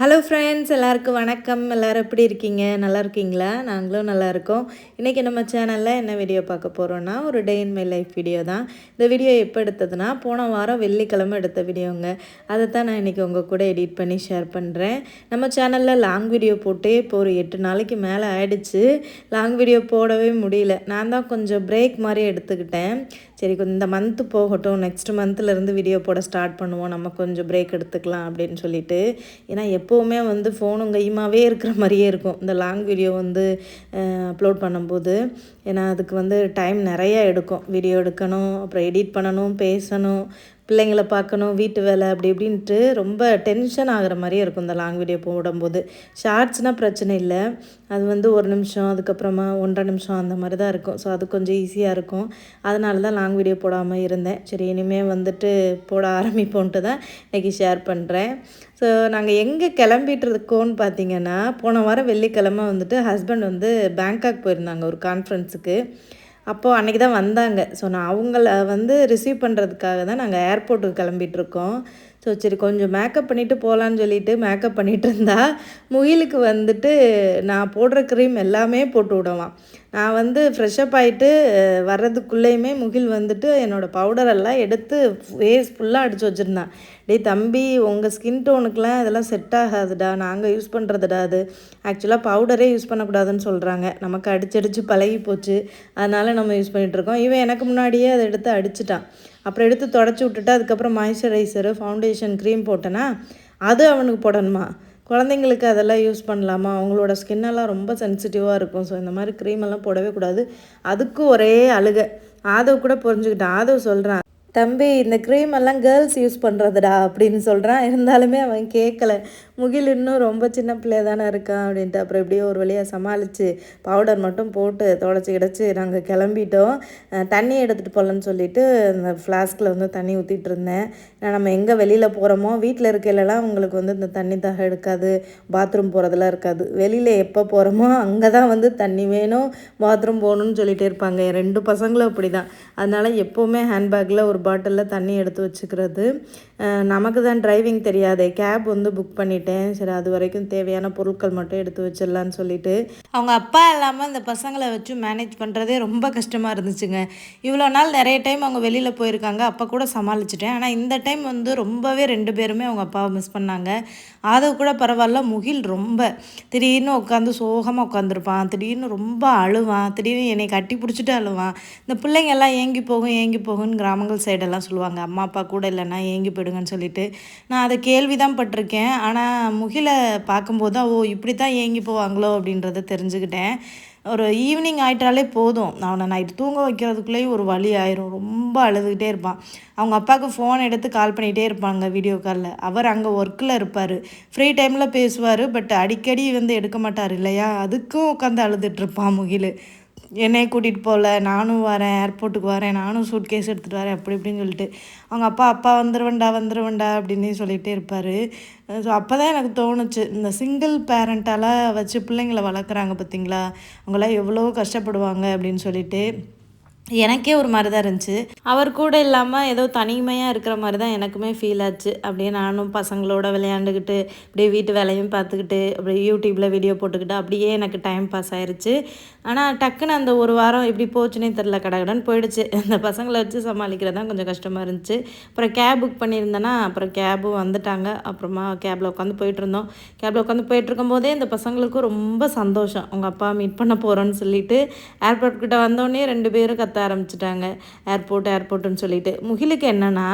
Hello friends எல்லாருக்கும் வணக்கம். எல்லோரும் எப்படி இருக்கீங்க? நல்லா இருக்கீங்களா? நாங்களும் நல்லா இருக்கோம். இன்றைக்கி நம்ம சேனலில் என்ன வீடியோ பார்க்க போகிறோன்னா ஒரு day in my life video தான். இந்த வீடியோ எப்போ எடுத்ததுன்னா போன வாரம் வெள்ளிக்கிழமை எடுத்த வீடியோங்க அதை தான் நான் இன்றைக்கி உங்கள் கூட எடிட் பண்ணி ஷேர் பண்ணுறேன் நம்ம சேனலில் லாங் வீடியோ போட்டே இப்போ ஒரு எட்டு நாளைக்கு மேலே ஆயிடுச்சு. லாங் வீடியோ போடவே முடியல. நான் தான் கொஞ்சம் பிரேக் மாதிரி எடுத்துக்கிட்டேன். சரி கொஞ்சம் இந்த மந்த்து போகட்டும் நெக்ஸ்ட் மந்த்லேருந்து வீடியோ போட ஸ்டார்ட் பண்ணுவோம் நம்ம கொஞ்சம் பிரேக் எடுத்துக்கலாம் அப்படின்னு சொல்லிட்டு. ஏன்னா எப்போவுமே வந்து ஃபோனும் கையுமாவே இருக்கிற மாதிரியே இருக்கும். இந்த லாங் வீடியோ வந்து அப்லோட் பண்ணும்போது. ஏன்னா அதுக்கு வந்து டைம் நிறைய எடுக்கும். வீடியோ எடுக்கணும் அப்புறம் எடிட் பண்ணணும் பேசணும். பிள்ளைங்கள பார்க்கணும் வீட்டு வேலை அப்படி இப்படின்ட்டு ரொம்ப டென்ஷன் ஆகிற மாதிரியே இருக்கும் இந்த லாங் வீடியோ போடும்போது ஷார்ட்ஸ்னால் பிரச்சனை இல்லை. அது வந்து ஒரு நிமிஷம் அதுக்கப்புறமா ஒன்றரை நிமிஷம் அந்த மாதிரி தான் இருக்கும். ஸோ அது கொஞ்சம் ஈஸியாக இருக்கும். அதனால தான் லாங் வீடியோ போடாமல் இருந்தேன். சரி இனிமேல் வந்துட்டு போட ஆரம்பிப்போன்ட்டு தான் இன்றைக்கி ஷேர் பண்ணுறேன் ஸோ நாங்கள் எங்கே கிளம்பிட்டு இருக்கோன்னு பார்த்தீங்கன்னா போன வாரம் வெள்ளிக்கிழமை வந்துட்டு ஹஸ்பண்ட் வந்து பேங்காக் போயிருந்தாங்க ஒரு கான்ஃபரன்ஸுக்கு அப்போது அன்றைக்கி தான் வந்தாங்க. ஸோ நான் அவங்கள வந்து ரிசீவ் பண்ணுறதுக்காக தான் நாங்கள் ஏர்போர்ட்டுக்கு கிளம்பிகிட்ருக்கோம் ஸோ சரி கொஞ்சம் மேக்கப் பண்ணிவிட்டு போகலான்னு சொல்லிட்டு மேக்கப் பண்ணிகிட்டு இருந்தா முகிலுக்கு வந்துட்டு நான் போடுற க்ரீம் எல்லாமே போட்டு விடுவான் நான் வந்து ஃப்ரெஷ்அப் ஆகிட்டு வர்றதுக்குள்ளேயுமே முகில் வந்துட்டு என்னோடய பவுடரெல்லாம் எடுத்து ஃபேஸ் ஃபுல்லாக அடித்து வச்சுருந்தான். டேய் தம்பி உங்கள் ஸ்கின் டோனுக்கெலாம் இதெல்லாம் செட் ஆகாதுடா. நாங்கள் யூஸ் பண்ணுறதுடா அது. ஆக்சுவலாக பவுடரே யூஸ் பண்ணக்கூடாதுன்னு சொல்கிறாங்க நமக்கு அடிச்சடிச்சு பழகி போச்சு அதனால் நம்ம யூஸ் பண்ணிகிட்ருக்கோம் இவன் எனக்கு முன்னாடியே அதை எடுத்து அடிச்சிட்டான். அப்புறம் எடுத்து தொடச்சி விட்டுட்டு அதுக்கப்புறம் மாய்ஸ்சரைசரு ஃபவுண்டேஷன் க்ரீம் போட்டேன்னா அது அவனுக்கு போடணுமா? குழந்தைங்களுக்கு அதெல்லாம் யூஸ் பண்ணலாமா? அவங்களோட ஸ்கின்னெல்லாம் ரொம்ப சென்சிட்டிவாக இருக்கும். ஸோ இந்த மாதிரி க்ரீமெல்லாம் போடவே கூடாது. அதுக்கும் ஒரே அழுகை. ஆதவ் கூட புரிஞ்சுக்கிட்டான். ஆதவ் சொல்கிறான் தம்பி இந்த க்ரீம் எல்லாம் கேர்ள்ஸ் யூஸ் பண்ணுறதுடா அப்படின்னு சொல்கிறான் இருந்தாலுமே அவன் கேட்கல முகில் இன்னும் ரொம்ப சின்ன பிள்ளைய தானே இருக்கான் அப்படின்ட்டு அப்புறம் எப்படியோ ஒரு வழியாக சமாளித்து பவுடர் மட்டும் போட்டு தொடச்சி கிடச்சி நாங்கள் கிளம்பிட்டோம். தண்ணி எடுத்துகிட்டு போகலன்னு சொல்லிட்டு அந்த ஃப்ளாஸ்கில் வந்து தண்ணி ஊற்றிட்டு இருந்தேன். ஏன்னா நம்ம எங்கே வெளியில் போகிறோமோ வீட்டில் இருக்கையிலலாம் உங்களுக்கு வந்து இந்த தண்ணி தாக எடுக்காது பாத்ரூம் போகிறதெல்லாம் இருக்காது. வெளியில் எப்போ போகிறோமோ அங்கே தான் வந்து தண்ணி வேணும் பாத்ரூம் போகணுன்னு சொல்லிகிட்டே இருப்பாங்க. என் ரெண்டு பசங்களும் அப்படி தான் அதனால் எப்போவுமே ஹேண்ட்பேக்கில் ஒரு பாட்டிலில் தண்ணி எடுத்து வச்சுக்கிறது. நமக்கு தான் டிரைவிங் தெரியாது. கேப் வந்து புக் பண்ணிட்டேன். சரி அது வரைக்கும் தேவையான பொருட்கள் மட்டும் எடுத்து வச்சிடலான்னு சொல்லிட்டு. அவங்க அப்பா இல்லாமல் இந்த பசங்களை வச்சு மேனேஜ் பண்ணுறதே ரொம்ப கஷ்டமாக இருந்துச்சுங்க. இவ்வளோ நாள் நிறைய டைம் அவங்க வெளியில் போயிருக்காங்க. அப்போ கூட சமாளிச்சிட்டேன். ஆனால் இந்த டைம் வந்து ரொம்பவே ரெண்டு பேருமே அவங்க அப்பாவை மிஸ் பண்ணாங்க. ஆதவ கூட பரவாயில்ல முகில் ரொம்ப. திடீர்னு உட்காந்து சோகமாக உட்காந்துருப்பான் திடீர்னு ரொம்ப அழுவான். திடீர்னு என்னை கட்டி பிடிச்சிட்டு அழுவான். இந்த பிள்ளைங்க எல்லாம் ஏங்கி போகும் ஏங்கி போகும்னு கிராமங்கள் சைடெல்லாம் சொல்லுவாங்க அம்மா அப்பா கூட இல்லைன்னா ஏங்கி போயிடுங்கன்னு சொல்லிட்டு. நான் அதை கேள்வி தான் பட்டிருக்கேன். ஆனால் முகில பார்க்கும்போது ஓ இப்படி தான் ஏங்கி போவாங்களோ? அப்படின்றத தெரிஞ்சுக்கிட்டேன். ஒரு ஈவினிங் ஆயிட்டாலே போதும். அவனை நைட்டு தூங்க வைக்கிறதுக்குள்ளேயும் ஒரு வழி ஆயிரும். ரொம்ப அழுதுகிட்டே இருப்பான். அவங்க அப்பாவுக்கு ஃபோன் எடுத்து கால் பண்ணிகிட்டே இருப்பாங்க வீடியோ காலில் அவர் அங்கே ஒர்க்கில் இருப்பார். ஃப்ரீ டைமில் பேசுவார் பட் அடிக்கடி வந்து எடுக்க மாட்டார் இல்லையா? அதுக்கும் உட்காந்து அழுதுட்ருப்பான் முகில். என்னையை கூட்டிகிட்டு போகல நானும் வரேன் ஏர்போர்ட்டுக்கு வரேன் நானும் சூட் கேஸ் எடுத்துகிட்டு வரேன் அப்படி இப்படின்னு சொல்லிட்டு. அவங்க அப்பா அப்பா வந்துருவண்டா வந்துருவண்டா அப்படின்னு சொல்லிகிட்டே இருப்பார். ஸோ அப்போ தான் எனக்கு தோணுச்சு இந்த சிங்கிள் பேரண்ட்டால் வச்சு பிள்ளைங்களை வளர்க்குறாங்க பார்த்தீங்களா அவங்களாம் எவ்வளோ கஷ்டப்படுவாங்க அப்படின்னு சொல்லிட்டு. எனக்கே ஒரு மாதிரி தான் இருந்துச்சு. அவர் கூட இல்லாமல் ஏதோ தனிமையாக இருக்கிற மாதிரி தான் எனக்குமே ஃபீல் ஆச்சு. அப்படியே நானும் பசங்களோட விளையாண்டுக்கிட்டு அப்படியே வீட்டு வேலையும் பார்த்துக்கிட்டு அப்படியே யூடியூப்பில் வீடியோ போட்டுக்கிட்டு அப்படியே எனக்கு டைம் பாஸ் ஆயிடுச்சு ஆனால் டக்குன்னு அந்த ஒரு வாரம் எப்படி போச்சுன்னே தெரில கடகடன்னு போயிடுச்சு. அந்த பசங்களை வச்சு சமாளிக்கிறது தான் கொஞ்சம் கஷ்டமாக இருந்துச்சு. அப்புறம் கேப் புக் பண்ணியிருந்தேன்னா அப்புறம் கேபும் வந்துட்டாங்க. அப்புறமா கேபில் உட்காந்து போயிட்டுருந்தோம் கேபில் உட்காந்து போயிட்டுருக்கும் போதே இந்த பசங்களுக்கும் ரொம்ப சந்தோஷம். அவங்க அப்பா மீட் பண்ண போகிறோன்னு சொல்லிட்டு ஏர்போர்ட் கிட்ட வந்தோடனே ரெண்டு பேரும் கத்த ஆரம்பிச்சிட்டாங்க. ஏர்போர்ட் ஏர்போர்ட்டுன்னு சொல்லிட்டு. முகிலுக்கு என்னென்னா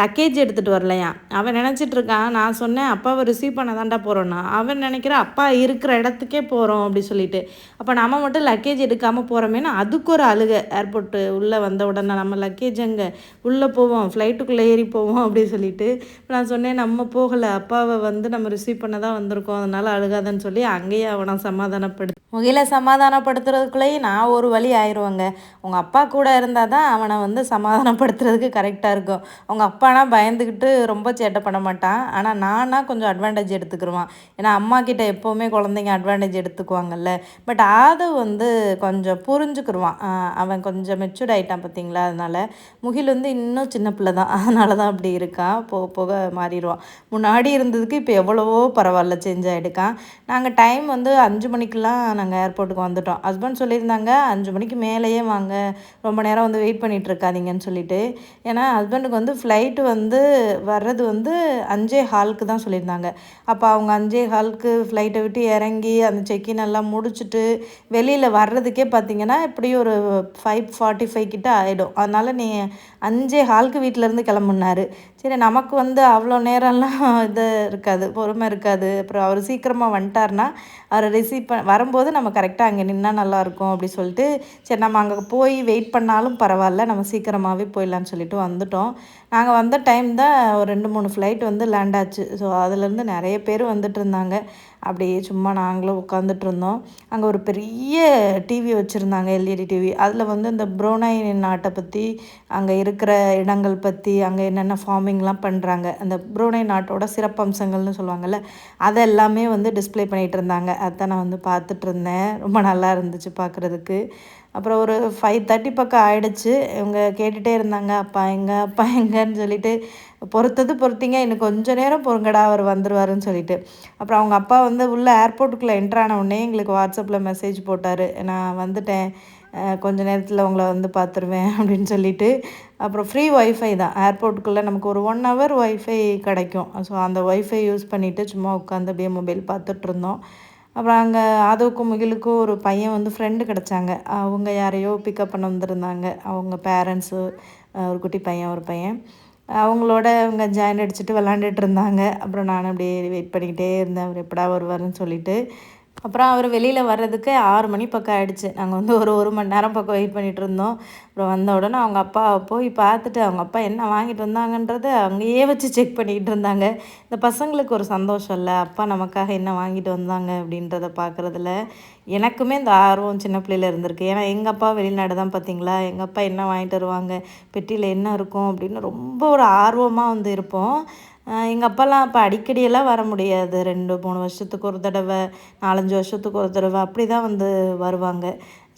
லக்கேஜ் எடுத்துகிட்டு வரலையா? அவன் நினச்சிட்டு இருக்கான் நான் சொன்னேன் அப்பாவை ரிசீவ் பண்ண தாண்டா போகிறோன்னா அவன் நினைக்கிற அப்பா இருக்கிற இடத்துக்கே போகிறோம் அப்படி சொல்லிட்டு. அப்போ நம்ம மட்டும் லக்கேஜ் எடுக்காமல் போகிறோமேனா அதுக்கு ஒரு அழுகை. ஏர்போர்ட்டு உள்ளே வந்த உடனே நம்ம லக்கேஜ் அங்கே உள்ளே போவோம் ஃப்ளைட்டுக்குள்ளே ஏறி போவோம் அப்படி சொல்லிட்டு. நான் சொன்னேன் நம்ம போகலை அப்பாவை வந்து நம்ம ரிசீவ் பண்ண தான் வந்திருக்கோம் அதனால் அழுகாதன்னு சொல்லி அங்கேயே அவனை சமாதானப்படுத்து முகில சமாதானப்படுத்துறதுக்குள்ளேயே நான் ஒரு வழி ஆயிடுவாங்க உங்கள் அப்பா அப்பா கூட இருந்தால் தான் அவனை வந்து சமாதானப்படுத்துறதுக்கு கரெக்டாக இருக்கும். அவங்க அப்பானா பயந்துக்கிட்டு ரொம்ப சேட்டை பண்ண மாட்டான். ஆனால் நானா கொஞ்சம் அட்வான்டேஜ் எடுத்துக்கிடுவான் ஏன்னா அம்மா கிட்ட எப்போவுமே குழந்தைங்க அட்வான்டேஜ் எடுத்துக்குவாங்கல்ல. பட் ஆதவ் வந்து கொஞ்சம் புரிஞ்சுக்கிடுவான் அவன் கொஞ்சம் மெச்சூர்ட் ஆகிட்டான் பார்த்தீங்களா அதனால் முகில் வந்து இன்னும் சின்ன பிள்ளை தான். அதனால தான் அப்படி இருக்கான். போக போக மாறிடுவான். முன்னாடி இருந்ததுக்கு இப்போ எவ்வளவோ பரவாயில்ல சேஞ்ச் ஆகிடுக்கான் நாங்கள் டைம் வந்து அஞ்சு மணிக்கெலாம் நாங்கள் ஏர்போர்ட்டுக்கு வந்துட்டோம். ஹஸ்பண்ட் சொல்லியிருந்தாங்க அஞ்சு மணிக்கு மேலேயே வாங்க. ரொம்ப நேரம் வந்து வெயிட் பண்ணிகிட்டு இருக்காதீங்கன்னு சொல்லிட்டு. ஏன்னா ஹஸ்பண்டுக்கு வந்து ஃப்ளைட்டு வந்து வர்றது வந்து அஞ்சே ஹாலுக்கு தான் சொல்லியிருந்தாங்க. அப்போ அவங்க அஞ்சே ஹாலுக்கு ஃப்ளைட்டை விட்டு இறங்கி அந்த செக்கின் எல்லாம் முடிச்சுட்டு வெளியில் வர்றதுக்கே பார்த்தீங்கன்னா இப்படி ஒரு ஃபைவ் ஃபார்ட்டி ஃபைவ் கிட்ட ஆகிடும் அதனால் நீ அஞ்சே ஹாலுக்கு வீட்டிலேருந்து கிளம்புனாரு. சரி நமக்கு வந்து அவ்வளோ நேரம்லாம் இது இருக்காது பொறுமை இருக்காது. அப்புறம் அவர் சீக்கிரமாக வந்துட்டார்னா அவரை ரிசீவ் ப வரும்போது நம்ம கரெக்டாக அங்கே நின்னால் நல்லாயிருக்கும் அப்படி சொல்லிட்டு சரி நம்ம அங்கே போய் வெயிட் பண்ணாலும் பரவாயில்ல நம்ம சீக்கிரமாகவே போயிடலான்னு சொல்லிட்டு வந்துட்டோம். நாங்கள் வந்த டைம் தான் ஒரு ரெண்டு மூணு ஃப்ளைட் வந்து லேண்ட் ஆச்சு. ஸோ அதுலேருந்து நிறைய பேர் வந்துட்டு இருந்தாங்க அப்படியே சும்மா நாங்களும் உட்காந்துட்டு இருந்தோம் அங்கே ஒரு பெரிய டிவி வச்சுருந்தாங்க எல்இடி டிவி அதில் வந்து இந்த புரோனை நாட்டை பற்றி அங்கே இருக்கிற இடங்கள் பற்றி அங்கே என்னென்ன ஃபார்மிங்லாம் பண்ணுறாங்க அந்த புரோனை நாட்டோட சிறப்பம்சங்கள்னு சொல்லுவாங்கள்ல அதை எல்லாமே வந்து டிஸ்பிளே பண்ணிகிட்டு இருந்தாங்க அதை நான் வந்து பார்த்துட்டு இருந்தேன் ரொம்ப நல்லா இருந்துச்சு பார்க்குறதுக்கு. அப்புறம் ஒரு ஃபைவ் தேர்ட்டி பக்கம் ஆகிடுச்சு இவங்க கேட்டுகிட்டே இருந்தாங்க அப்பா எங்க அப்பா எங்கன்னு சொல்லிட்டு பொறுத்தது பொறுத்தீங்க இன்னும் கொஞ்சம் நேரம் பொறுங்கடா அவர் வந்துடுவாருன்னு சொல்லிட்டு. அப்புறம் அவங்க அப்பா வந்து உள்ளே ஏர்போர்ட்டுக்குள்ளே என்ட்ரான உடனே எங்களுக்கு வாட்ஸ்அப்பில் மெசேஜ் போட்டார். நான் வந்துட்டேன். கொஞ்ச நேரத்தில் உங்களை வந்து பார்த்துருவேன் அப்படின்னு சொல்லிட்டு. அப்புறம் ஃப்ரீ ஒய்ஃபை தான். ஏர்போர்ட்டுக்குள்ளே நமக்கு ஒரு ஒன் ஹவர் ஒய்ஃபை கிடைக்கும். ஸோ அந்த ஒய்ஃபை யூஸ் பண்ணிவிட்டு சும்மா உட்காந்து அப்படியே மொபைல் பார்த்துட்ருந்தோம் அப்புறம் அங்கே ஆதவுக்கும் முகிலுக்கும் ஒரு பையன் வந்து ஃப்ரெண்டு கிடச்சாங்க. அவங்க யாரையோ பிக்கப் பண்ண வந்திருந்தாங்க. அவங்க பேரண்ட்ஸு ஒரு குட்டி பையன் ஒரு பையன். அவங்களோட அவங்க ஜாயின் அடிச்சுட்டு விளாண்டுட்டு இருந்தாங்க. அப்புறம் நானும் அப்படியே வெயிட் பண்ணிக்கிட்டே இருந்தேன். அவர் எப்படா வருவாருன்னு சொல்லிட்டு. அப்புறம் அவர் வெளியில் வர்றதுக்கு ஆறு மணி பக்கம் ஆகிடுச்சு நாங்கள் வந்து ஒரு ஒரு மணி நேரம் பக்கம் வெயிட் பண்ணிகிட்டு இருந்தோம். அப்புறம் வந்த உடனே அவங்க அப்பா போய் பார்த்துட்டு அவங்க அப்பா என்ன வாங்கிட்டு வந்தாங்கன்றதை அங்கேயே வச்சு செக் பண்ணிக்கிட்டு இருந்தாங்க. இந்த பசங்களுக்கு ஒரு சந்தோஷம் இல்லை. அப்பா நமக்காக என்ன வாங்கிட்டு வந்தாங்க அப்படின்றத பார்க்குறதுல எனக்குமே இந்த ஆர்வம் சின்ன பிள்ளையில இருந்திருக்கு. ஏன்னா எங்கள் அப்பா வெளிநாடு தான் பார்த்தீங்களா எங்கள் அப்பா என்ன வாங்கிட்டு வருவாங்க? பெட்டியில் என்ன இருக்கும் அப்படின்னு ரொம்ப ஒரு ஆர்வமாக வந்து இருப்போம். எங்கள் அப்பாலாம் அப்போ அடிக்கடியெல்லாம் வர முடியாது. ரெண்டு மூணு வருஷத்துக்கு ஒரு தடவை நாலஞ்சு வருஷத்துக்கு ஒரு தடவை அப்படி தான் வந்து வருவாங்க.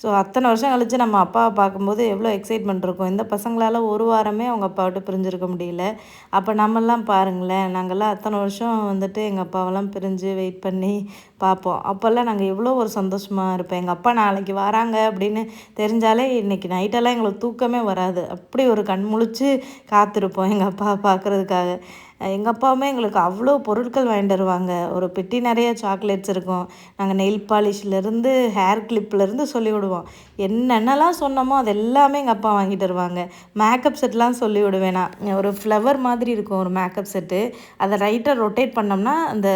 ஸோ அத்தனை வருஷம் கழித்து நம்ம அப்பாவை பார்க்கும்போது எவ்வளோ எக்ஸைட்மெண்ட் இருக்கும். இந்த பசங்களால் ஒரு வாரமே அவங்க அப்பா விட்டு பிரிஞ்சிருக்க முடியல. அப்போ நம்மெல்லாம் பாருங்களேன் நாங்கள்லாம் அத்தனை வருஷம் வந்துட்டு எங்கள் அப்பாவெல்லாம் பிரிஞ்சு வெயிட் பண்ணி பார்ப்போம். அப்போல்லாம் நாங்கள் எவ்வளோ ஒரு சந்தோஷமாக இருப்போம். எங்கள் அப்பா நாளைக்கு வராங்க அப்படின்னு தெரிஞ்சாலே இன்றைக்கி நைட்டெல்லாம் எங்களுக்கு தூக்கமே வராது. அப்படி ஒரு கண் முழிச்சு காத்திருப்போம் எங்கள் அப்பா பார்க்குறதுக்காக. எங்கள் அப்பாவுமே எங்களுக்கு அவ்வளோ பொருட்கள் வாங்கிட்டு வருவாங்க. ஒரு பெட்டி நிறைய சாக்லேட்ஸ் இருக்கும். நாங்கள் நெயில் பாலிஷ்லேருந்து ஹேர் கிளிப்லேருந்து சொல்லி விடுவோம். என்னென்னலாம் சொன்னோமோ அது எல்லாமே எங்கள் அப்பா வாங்கிட்டு வருவாங்க. மேக்கப் செட்லாம் சொல்லி விடுவேன் நான். ஒரு ஃப்ளவர் மாதிரி இருக்கும் ஒரு மேக்கப் செட்டு அதை ரைட்டாக ரொட்டேட் பண்ணோம்னா அந்த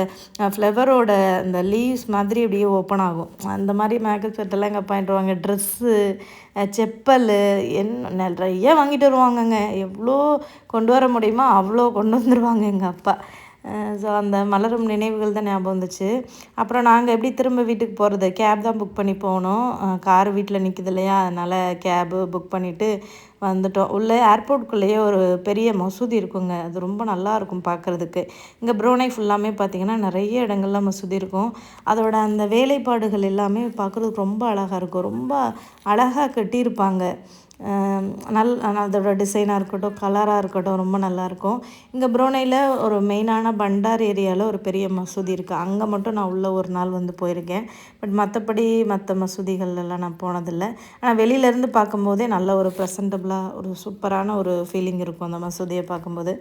ஃப்ளவரோட அந்த லீவ்ஸ் மாதிரி அப்படியே ஓப்பன் ஆகும். அந்த மாதிரி மேக்கப் செட்டெல்லாம் எங்கள் அப்பா வாங்கிட்டு வருவாங்க ட்ரெஸ்ஸு செப்பல் என்ன நிறைய வாங்கிட்டு வருவாங்கங்க. எவ்வளோ கொண்டு வர முடியுமோ அவ்வளோ கொண்டு வந்துடுவாங்க எங்கள் அப்பா. ஸோ அந்த மலரும் நினைவுகள் தான் ஞாபகம் வந்துச்சு. அப்புறம் நாங்கள் எப்படி திரும்ப வீட்டுக்கு போகிறது கேப் தான் புக் பண்ணி போகணும். கார் வீட்டில் நிற்கிது இல்லையா? அதனால் கேபு புக் பண்ணிவிட்டு வந்துட்டோம். உள்ளே ஏர்போர்ட்குள்ளேயே ஒரு பெரிய மசூதி இருக்குங்க. அது ரொம்ப நல்லா இருக்கும் பார்க்குறதுக்கு. இங்கே ப்ரோனை ஃபுல்லாமே பார்த்திங்கன்னா நிறைய இடங்கள்ல மசூதி இருக்கும். அதோட அந்த வேலைப்பாடுகள் எல்லாமே பார்க்குறதுக்கு ரொம்ப அழகாக இருக்கும். ரொம்ப அழகாக கட்டியிருப்பாங்க. நல் அதோட டிசைனாக இருக்கட்டும் கலராக இருக்கட்டும் ரொம்ப நல்லாயிருக்கும் இங்கே புரோனையில் ஒரு மெயினான பண்டார் ஏரியாவில் ஒரு பெரிய மசூதி இருக்குது அங்கே மட்டும் நான் உள்ளே ஒரு நாள் வந்து போயிருக்கேன். பட் மற்றபடி மற்ற மசூதிகள்லாம் நான் போனதில்லை. ஆனால் வெளியிலேருந்து பார்க்கும்போதே நல்ல ஒரு ப்ரெசன்டபுளாக ஒரு சூப்பரான ஒரு ஃபீலிங் இருக்கும் அந்த மசூதியை பார்க்கும்போது.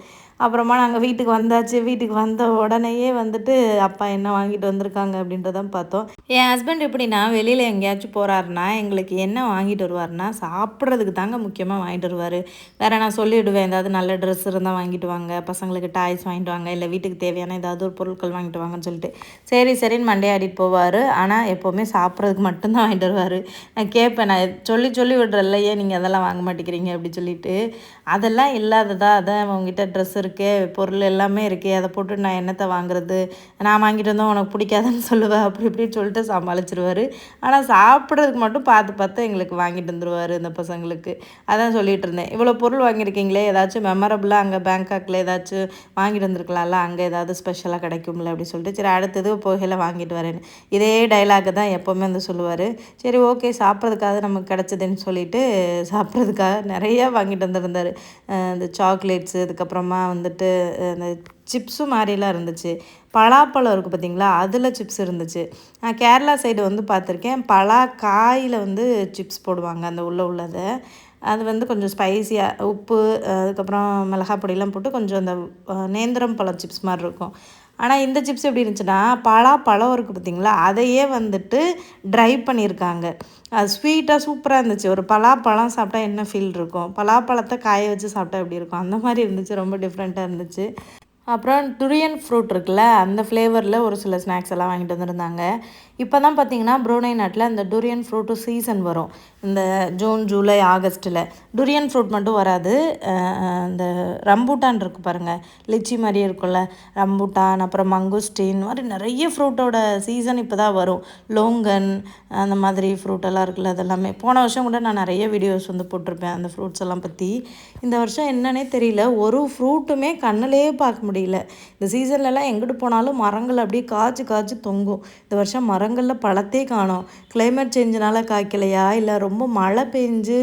அப்புறமா நாங்கள் வீட்டுக்கு வந்தாச்சு. வீட்டுக்கு வந்த உடனேயே வந்துட்டு அப்பா என்ன வாங்கிட்டு வந்திருக்காங்க அப்படின்றதான் பார்த்தோம். என் ஹஸ்பண்ட் எப்படின்னா வெளியில் எங்கேயாச்சும் போகிறாருன்னா எங்களுக்கு என்ன வாங்கிட்டு வருவார்னா சாப்பிட்றது அதுக்கு தாங்க முக்கியமாக வாங்கிட்டு வருவார். வேறு நான் சொல்லிவிடுவேன் ஏதாவது நல்ல ட்ரெஸ் இருந்தால் வாங்கிட்டு வாங்க பசங்களுக்கு டாய்ஸ் வாங்கிட்டு வாங்க இல்லை வீட்டுக்கு தேவையான ஏதாவது ஒரு பொருட்கள் வாங்கிட்டு வாங்கன்னு சொல்லிட்டு. சரி சரின்னு மண்டே ஆடிட்டு போவார். ஆனால் எப்போவுமே சாப்பிட்றதுக்கு மட்டும்தான் வாங்கிட்டு வருவார். நான் கேட்பேன் நான் சொல்லி சொல்லி விடுறல்லையே நீங்கள் அதெல்லாம் வாங்க மாட்டேங்கிறீங்க? அப்படி சொல்லிட்டு. அதெல்லாம் இல்லாததா அதான் உங்ககிட்ட ட்ரெஸ் இருக்கே பொருள் எல்லாமே இருக்கே அதை போட்டு நான் என்னத்தை வாங்குறது? நான் வாங்கிட்டு வந்தால் உனக்கு பிடிக்காதுன்னு சொல்லுவேன் அப்படி இப்படின்னு சொல்லிட்டு சமாளிச்சிருவார். ஆனால் சாப்பிட்றதுக்கு மட்டும் பார்த்து பார்த்து எங்களுக்கு வாங்கிட்டு வந்துடுவார் இந்த பசங்களுக்கு. உங்களுக்கு அதான் சொல்லிகிட்டு இருந்தேன் இவ்வளோ பொருள் வாங்கியிருக்கீங்களே ஏதாச்சும் மெமரபுளாக அங்கே பேங்காக்கில் ஏதாச்சும் வாங்கிட்டு வந்திருக்கலாம்ல அங்கே ஏதாவது ஸ்பெஷலாக கிடைக்கும்ல அப்படின்னு சொல்லிட்டு சரி அடுத்தது போகையில் வாங்கிட்டு வரேன் இதே டைலாக் தான் எப்போவுமே வந்து சொல்லுவார். சரி ஓகே சாப்பிட்றதுக்காக நமக்கு கிடச்சதுன்னு சொல்லிட்டு சாப்பிட்றதுக்காக நிறையா வாங்கிட்டு வந்திருந்தார் இந்த சாக்லேட்ஸு அதுக்கப்புறமா வந்துட்டு அந்த சிப்ஸும் மாதிரிலாம் இருந்துச்சு. பலாப்பழம் இருக்குது பார்த்திங்களா அதில் சிப்ஸ் இருந்துச்சு. நான் கேரளா சைடு வந்து பார்த்துருக்கேன் பலா காயில் வந்து சிப்ஸ் போடுவாங்க அந்த உள்ளே உள்ளதை. அது வந்து கொஞ்சம் ஸ்பைஸியாக உப்பு அதுக்கப்புறம் மிளகா பொடியெலாம் போட்டு கொஞ்சம் அந்த நேந்திரம் பழம் சிப்ஸ் மாதிரி இருக்கும். ஆனால் இந்த சிப்ஸ் எப்படி இருந்துச்சுன்னா பலா பழம் இருக்குது பார்த்திங்களா அதையே வந்துட்டு ட்ரை பண்ணியிருக்காங்க. அது ஸ்வீட்டாக சூப்பராக இருந்துச்சு. ஒரு பலாப்பழம் சாப்பிட்டா என்ன ஃபீல் இருக்கும்? பலாப்பழத்தை காய வச்சு சாப்பிட்டா எப்படி இருக்கும்? அந்த மாதிரி இருந்துச்சு. ரொம்ப டிஃப்ரெண்ட்டாக இருந்துச்சு. அப்புறம் துரியன் ஃப்ரூட் இருக்குல்ல அந்த ஃப்ளேவரில் ஒரு சில ஸ்நாக்ஸ் எல்லாம் வாங்கிட்டு வந்திருந்தாங்க. இப்போ தான் பார்த்தீங்கன்னா ப்ரூனை நாட்டில் அந்த டுரியன் ஃப்ரூட்டு சீசன் வரும். இந்த ஜூன் ஜூலை ஆகஸ்ட்டில் டுரியன் ஃப்ரூட் மட்டும் வராது. இந்த ரம்பூட்டான் இருக்குது பாருங்கள் லிச்சி மாதிரியே இருக்கும்ல. ரம்பூட்டான் அப்புறம் மங்குஸ்டின் மாதிரி நிறைய ஃப்ரூட்டோட சீசன் இப்போ தான் வரும். லோங்கன் அந்த மாதிரி ஃப்ரூட்டெல்லாம் இருக்குல்ல அதெல்லாமே. போன வருஷம் கூட நான் நிறைய வீடியோஸ் வந்து போட்டிருப்பேன் அந்த ஃப்ரூட்ஸ் எல்லாம் பற்றி இந்த வருஷம் என்னன்னே தெரியல. ஒரு ஃப்ரூட்டுமே கண்ணிலே பார்க்க முடியல. இந்த சீசன்லலாம் எங்கிட்டு போனாலும் மரங்கள் அப்படியே காய்ச்சி காய்ச்சி தொங்கும். இந்த வருஷம் மரம் மரங்களில் பழத்தே காணும். கிளைமேட் சேஞ்சினால் காய்க்கலையா? இல்லை ரொம்ப மழை பெஞ்சு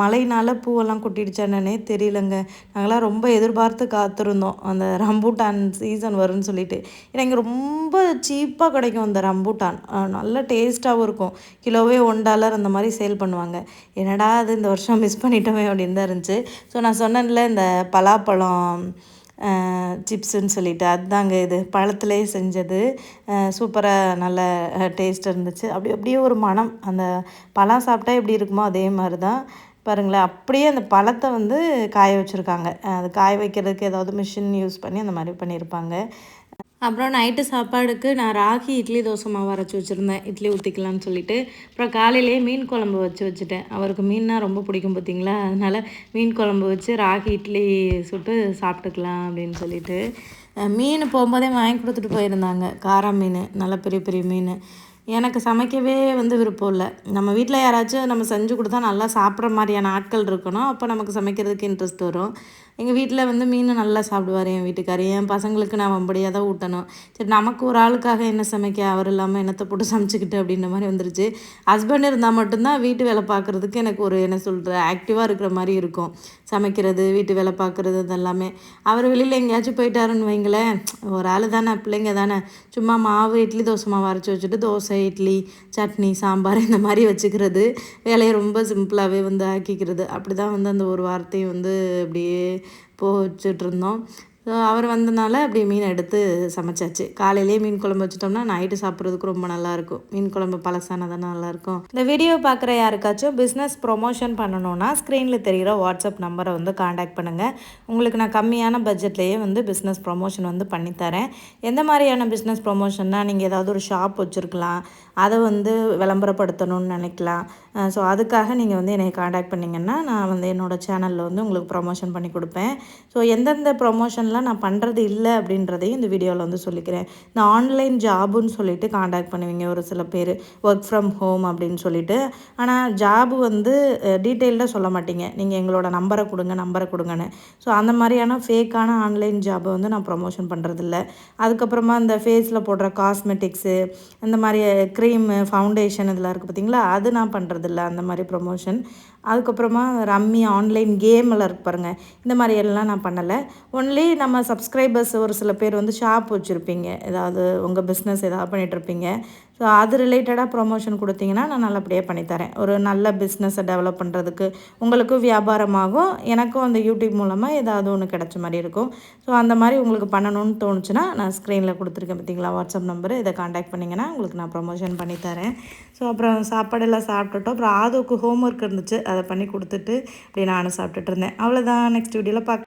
மழையினால் பூவெல்லாம் கொட்டிடுச்சானே தெரியலங்க. நாங்களாம் ரொம்ப எதிர்பார்த்து காத்திருந்தோம். அந்த ரம்பூட்டான் சீசன் வரும்னு சொல்லிட்டு. ஏன்னா இங்கே ரொம்ப சீப்பாக கிடைக்கும் அந்த ரம்பூட்டான். நல்ல டேஸ்ட்டாகவும் இருக்கும். கிலோவே ஒன் டாலர் அந்த மாதிரி சேல் பண்ணுவாங்க. என்னடா அது இந்த வருஷம் மிஸ் பண்ணிட்டோமே அப்படின்னு தான் இருந்துச்சு. ஸோ நான் சொன்னேன்ல இந்த பலாப்பழம் சிப்ஸுன்னு சொல்லிட்டு அதுதாங்க இது. பழத்துலேயே செஞ்சது. சூப்பராக நல்ல டேஸ்ட் இருந்துச்சு. அப்படி அப்படியே ஒரு மனம் அந்த பழம் சாப்பிட்டா எப்படி இருக்குமோ அதே மாதிரி தான் பாருங்களேன் அப்படியே அந்த பழத்தை வந்து காய வச்சுருக்காங்க. அது காய வைக்கிறதுக்கு ஏதாவது மிஷின் யூஸ் பண்ணி அந்த மாதிரி பண்ணியிருப்பாங்க. அப்புறம் நைட்டு சாப்பாடுக்கு நான் ராகி இட்லி தோசை மாவு அரைச்சி வச்சுருந்தேன். இட்லி ஊற்றிக்கலாம்னு சொல்லிட்டு. அப்புறம் காலையிலேயே மீன் குழம்பு வச்சு வச்சுட்டேன். அவருக்கு மீன்னா ரொம்ப பிடிக்கும் பார்த்தீங்களா அதனால் மீன் குழம்பு வச்சு ராகி இட்லி சுட்டு சாப்பிட்டுக்கலாம் அப்படின்னு சொல்லிட்டு மீன் போகும்போதே வாங்கி கொடுத்துட்டு போயிருந்தாங்க. காரா மீன் நல்ல பெரிய பெரிய மீன். எனக்கு சமைக்கவே வந்து விருப்பம் இல்லை. நம்ம வீட்டில் யாராச்சும் நம்ம செஞ்சு கொடுத்தா நல்லா சாப்பிட்ற மாதிரியான ஆட்கள் இருக்கணும். அப்போ நமக்கு சமைக்கிறதுக்கு இன்ட்ரெஸ்ட் வரும். எங்கள் வீட்டில் வந்து மீன் நல்லா சாப்பிடுவார் என் வீட்டுக்கார். என் பசங்களுக்கு நான் வம்படியாக தான் ஊட்டணும். சரி நமக்கு ஒரு ஆளுக்காக என்ன சமைக்க? அவர் இல்லாமல் என்னத்தை போட்டு சமைச்சிக்கிட்டு அப்படின்ற மாதிரி வந்துருச்சு. ஹஸ்பண்ட் இருந்தால் மட்டும்தான் வீட்டு வேலை பார்க்குறதுக்கு எனக்கு ஒரு என்ன சொல்கிற ஆக்டிவாக இருக்கிற மாதிரி இருக்கும். சமைக்கிறது வீட்டு வேலை பார்க்குறது இதெல்லாமே. அவர் வெளியில் எங்கேயாச்சும் போயிட்டாருன்னு வைங்களேன் ஒரு ஆள் தானே பிள்ளைங்க தானே. சும்மா மாவு இட்லி தோசை மாவு அரைச்சி வச்சுட்டு தோசை இட்லி சட்னி சாம்பார் இந்த மாதிரி வச்சுக்கிறது. வேலையை ரொம்ப சிம்பிளாகவே வந்து ஆக்கிக்கிறது. அப்படி தான் வந்து அந்த ஒரு வார்த்தையும் வந்து அப்படியே போச்சுட்ருந்தோம் ஸோ அவர் வந்தனால அப்படியே மீன் எடுத்து சமைச்சாச்சு. காலையிலேயே மீன் குழம்பு வச்சிட்டோம்னா நைட்டு சாப்பிட்றதுக்கு ரொம்ப நல்லாயிருக்கும் மீன் குழம்பு பழசானதானே நல்லாயிருக்கும் இந்த வீடியோ பார்க்குற யாருக்காச்சும் பிஸ்னஸ் ப்ரொமோஷன் பண்ணணுன்னா ஸ்க்ரீனில் தெரிகிற வாட்ஸ்அப் நம்பரை வந்து காண்டாக்ட் பண்ணுங்கள் உங்களுக்கு நான் கம்மியான பட்ஜெட்லேயே வந்து பிஸ்னஸ் ப்ரொமோஷன் வந்து பண்ணித்தரேன். எந்த மாதிரியான பிஸ்னஸ் ப்ரொமோஷன்னா நீங்கள் ஏதாவது ஒரு ஷாப் வச்சுருக்கலாம். அதை வந்து விளம்பரப்படுத்தணும்னு நினைக்கலாம். ஸோ அதுக்காக நீங்கள் வந்து என்னை காண்டாக்ட் பண்ணிங்கன்னா நான் வந்து என்னோடய சேனலில் வந்து உங்களுக்கு ப்ரொமோஷன் பண்ணி கொடுப்பேன். ஸோ எந்தெந்த ப்ரொமோஷன்லாம் நான் பண்ணுறது இல்லை அப்படின்றதையும் இந்த வீடியோவில் வந்து சொல்லிக்கிறேன். இந்த ஆன்லைன் ஜாபுன்னு சொல்லிட்டு காண்டாக்ட் பண்ணுவீங்க ஒரு சில பேர். ஒர்க் ஃப்ரம் ஹோம் அப்படின்னு சொல்லிட்டு. ஆனால் ஜாபு வந்து டீட்டெயில்டாக சொல்ல மாட்டீங்க. நீங்கள் எங்களோட நம்பரை கொடுங்க நம்பரை கொடுங்கன்னு. ஸோ அந்த மாதிரியான ஃபேக்கான ஆன்லைன் ஜாபை வந்து நான் ப்ரொமோஷன் பண்ணுறதில்ல அதுக்கப்புறமா இந்த ஃபேஸில் போடுற காஸ்மெட்டிக்ஸு இந்த மாதிரி க்ரீமு ஃபவுண்டேஷன் இதெல்லாம் இருக்குது பார்த்தீங்களா அது நான் பண்ணுறது பண்ணுறதில்ல அந்த மாதிரி ப்ரொமோஷன் அதுக்கப்புறமா ரம்மி ஆன்லைன் கேமெல்லாம் இருப்பாருங்க இருக்கு பாருங்கள் இந்த மாதிரி எல்லாம் நான் பண்ணலை. ஒன்லி நம்ம சப்ஸ்கிரைபர்ஸ் ஒரு சில பேர் வந்து ஷாப் வச்சுருப்பீங்க. ஏதாவது உங்கள் பிஸ்னஸ் ஏதாவது பண்ணிகிட்ருப்பீங்க ஸோ அது ரிலேட்டடாக ப்ரொமோஷன் கொடுத்தீங்கன்னா நான் நல்லபடியாக பண்ணித்தரேன். ஒரு நல்ல பிஸ்னஸை டெவலப் பண்ணுறதுக்கு உங்களுக்கும் வியாபாரமாகும். எனக்கும் அந்த யூடியூப் மூலமாக ஏதாவது ஒன்று கிடச்ச மாதிரி இருக்கும். ஸோ அந்த மாதிரி உங்களுக்கு பண்ணணும்னு தோணுச்சுன்னா நான் ஸ்க்ரீனில் கொடுத்துருக்கேன் பார்த்தீங்களா வாட்ஸ்அப் நம்பரு இதை காண்டாக்ட் பண்ணிங்கன்னா உங்களுக்கு நான் ப்ரொமோஷன் பண்ணித்தரேன். ஸோ அப்புறம் சாப்பாடெல்லாம் சாப்பிட்டுட்டோம். அப்புறம் ஆதோக்கு ஹோம் ஒர்க் இருந்துச்சு. அதை பண்ணி கொடுத்துட்டு அப்படி நானும் சாப்பிட்டுட்டு இருந்தேன். அவ்வளோதான் நெக்ஸ்ட் வீடியோவில் பார்க்க